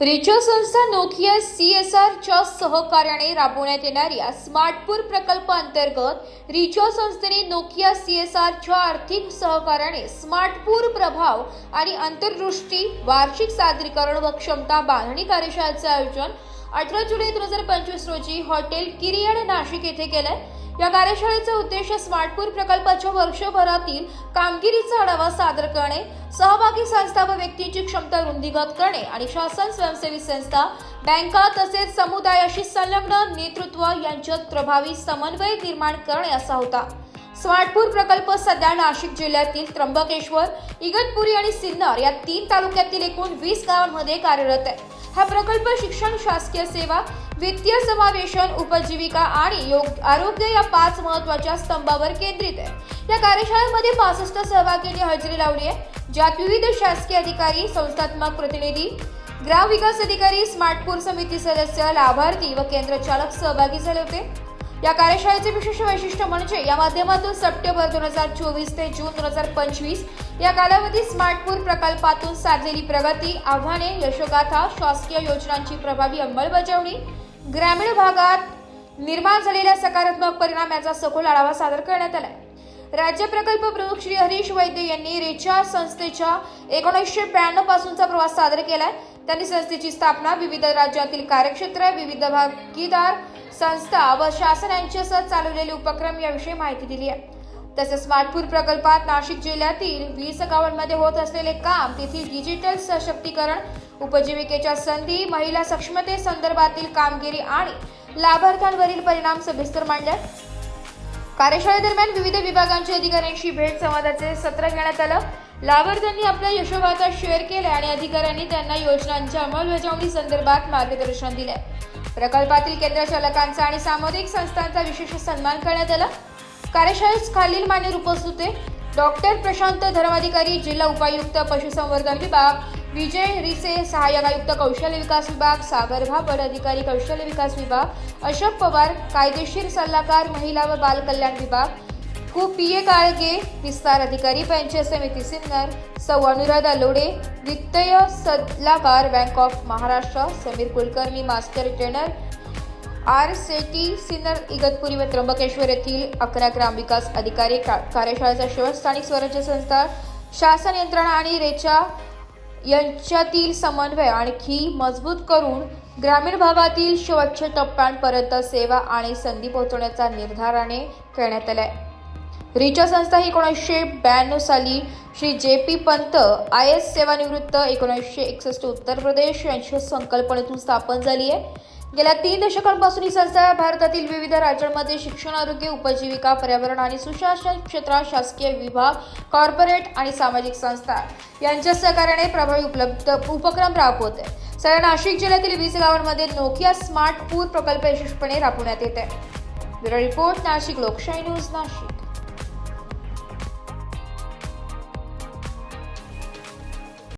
रिचो संस्था Nokia C S आरच्या सहकार्याने राबवण्यात येणाऱ्या स्मार्टपूर प्रकल्प अंतर्गत रिचो संस्थेने नोकिया सी एस आरच्या आर्थिक सहकार्याने स्मार्टपूर प्रभाव आणि अंतर्दृष्टी वार्षिक सादरीकरण व क्षमता बांधणी कार्यशाळेचे आयोजन अठरा जुलै दोन हजार पंचवीस रोजी हॉटेल किरियड नाशिक येथे केलंय. या कार्यशाळेचा उद्देश स्मार्टपूर प्रकल्पाच्या वर्षभरातील कामगिरीचा आढावा सादर करणे सहभागी संस्था व व्यक्तींची क्षमता रुंदीगत करणे आणि शासन स्वयंसेवी संस्था बँका तसेच समुदायाशी संलग्न नेतृत्व यांच्यात प्रभावी समन्वय निर्माण करणे असा होता. स्मार्टपूर प्रकल्प सध्या नाशिक जिल्ह्यातील त्र्यंबकेश्वर इगतपुरी आणि सिन्नर या तीन तालुक्यातील एकूण वीस गावांमध्ये कार्यरत आहे. हा प्रकल्प शिक्षण शासकीय सेवा वित्तीय समावेशन उपजीविका आणि योग आरोग्य या पाच महत्त्वाच्या स्तंभावर केंद्रित आहे. या कार्यशाळेमध्ये पासष्ट सहभागींनी हजेरी लावली आहे. ज्यात विविध शासकीय अधिकारी संस्थात्मक प्रतिनिधी ग्राम विकास अधिकारी स्मार्टपूर समिती सदस्य लाभार्थी व केंद्र चालक सहभागी झाले होते. या कार्यशाळेचे विशेष वैशिष्ट्य म्हणजे या माध्यमातून सप्टेंबर दोन हजार चोवीस ते जून दोन हजार पंचवीस या कालावधीत स्मार्टपूर प्रकल्पातून साधलेली प्रगती आव्हाने यशोगाथा शासकीय योजनांची प्रभावी अंमलबजावणी ग्रामीण भागात निर्माण झालेल्या सकारात्मक परिणाम याचा सखोल आढावा सादर करण्यात आला राज्य प्रकल्प प्रमुख श्री हरीश वैद्य यांनी रेचा संस्थेच्या एकोणीसशे ब्याण्णव पासूनचा प्रवास सादर केलाय. त्यांनी संस्थेची स्थापना विविध राज्यातील कार्यक्षेत्र विविध भागीदार संस्था व शासन यांच्यासह चालवलेले उपक्रम याविषयी माहिती दिली आहे. तसेच स्मार्टपूर प्रकल्पात नाशिक जिल्ह्यातील वीस गावांमध्ये होत असलेले काम तेथील डिजिटल सशक्तीकरण उपजीविकेच्या संधी महिला सक्षमते संदर्भातील कामगिरी आणि लाभार्थ्यांवरील परिणाम सविस्तर मांडले. कार्यशाळेदरम्यान विविध विभागांच्या अधिकाऱ्यांशी भेट संवादाचे सत्र घेण्यात आलं. लाभार्थ्यांनी आपल्या यशोगाथा शेअर केल्या आणि अधिकाऱ्यांनी त्यांना योजनांच्या अंमलबजावणी संदर्भात मार्गदर्शन दिले. प्रकल्पातील केंद्र चालकांचा आणि सामुदायिक संस्थांचा विशेष सन्मान करण्यात आला. कार्यशाळेत खालील मान्य उपस्थित होते डॉक्टर प्रशांत धर्माधिकारी जिल्हा उपायुक्त पशुसंवर्धन विभाग विजय रिसे सहाय्यक आयुक्त कौशल्य विकास विभाग सागर भापड अधिकारी कौशल्य विकास विभाग अशोक पवार कायदेशीर सल्लागार महिला व बाल कल्याण विभाग कु पी ए काळगे विस्तार अधिकारी पंचायत समिती सिन्नर सौ अनुराधा लोडे वित्तीय सल्लागार bank of Maharashtra Samir Kulkarni master trainer R SETI Sinnar Igatpuri व त्र्यंबकेश्वर येथील अकरा ग्राम विकास अधिकारी का- कार्यशाळेचा शेवट स्थानिक स्वराज्य संस्था शासन यंत्रणा आणि रेचा यांच्यातील समन्वय आणखी मजबूत करून ग्रामीण भागातील शेवटच्या टप्प्यांपर्यंत सेवा आणि संधी पोहोचवण्याचा निर्धाराने करण्यात आलाय. रिचा संस्था ही एकोणीसशे ब्याण्णव साली Shri J P Pant I S सेवानिवृत्त एकोणीसशे एकसष्ट उत्तर प्रदेश यांच्या संकल्पनेतून स्थापन झाली आहे. गेल्या तीन दशकांपासून ही संस्था भारतातील विविध राज्यांमध्ये शिक्षण आरोग्य उपजीविका पर्यावरण आणि सुशासन क्षेत्रात शासकीय विभाग कॉर्पोरेट आणि सामाजिक संस्था यांच्या सहकार्याने प्रभावी उपलब्ध उपक्रम राबवत आहे. सध्या नाशिक जिल्ह्यातील वीस गावांमध्ये नोकिया स्मार्ट पूर प्रकल्प यशस्वीपणे राबवण्यात येत आहे. ब्युरो रिपोर्ट नाशिक लोकशाही न्यूज नाशिक.